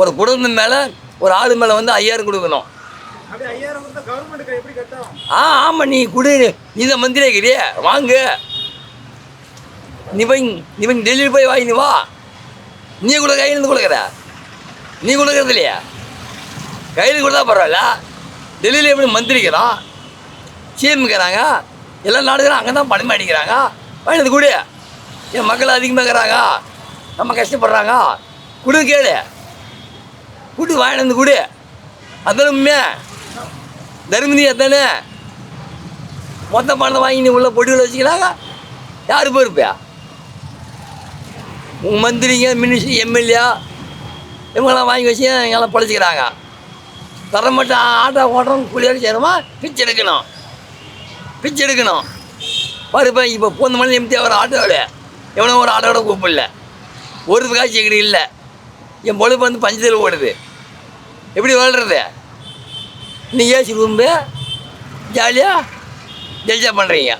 ஒரு குடும்பம் மேலே ஒரு ஆள் மேலே வந்து ஐயாயிரம் கொடுக்கணும். ஆ ஆமாம் நீ குடு. நீ தான் மந்திரி இருக்கிறியே வாங்கு. நீ போய் நீ போய் டெல்லியில் போய் வாங்கி நீ வா. நீ கூட கையிலேருந்து கொடுக்குற. நீ கொடுக்கறது இல்லையா? கையில் கொடுத்தா பரவாயில்ல. டெல்லியில் எப்படி மந்திரிக்கிறான் சிஎம்க்கிறாங்க எல்லா நாடுகளும் அங்கே தான் பணம் அடிக்கிறாங்க. வாங்கினது கொடு. என் மக்கள் அதிகமாக இருக்கிறாங்க. நம்ம கஷ்டப்படுறாங்க. கொடு கேளு. கொடு வாங்கினது கொடு. அதான உண்மையா தர்மதி அதானே? மொத்த பணத்தை வாங்கி நீ உள்ள பொடியில் வச்சுக்கிறாங்க யார் பொறுப்பா? உங்கள் மந்திரிங்க மினிஸ்டர் எம்எல்ஏ இவங்கெல்லாம் வாங்கி வச்சு எங்கெல்லாம் பழச்சிக்கிறாங்க? தர மட்டும் ஆட்டோ ஓட்டுறோம் கூலியாக செய்யணுமா பிச்சை எடுக்கணும். பிச்சு எடுக்கணும். பாருப்பா இப்போ போந்த மணி எம்டி ஒரு ஆட்டோவில்? எவனோ ஒரு ஆட்டோட கூப்பிடல. ஒரு காட்சி எங்கிட்ட இல்லை. என் பொழுப்பு வந்து பஞ்சத்தில் ஓடுது. எப்படி வாழ்கிறது நீ ஏசி ரூம்பு ஜாலியாக ஜல்ஜா பண்ணுறீங்க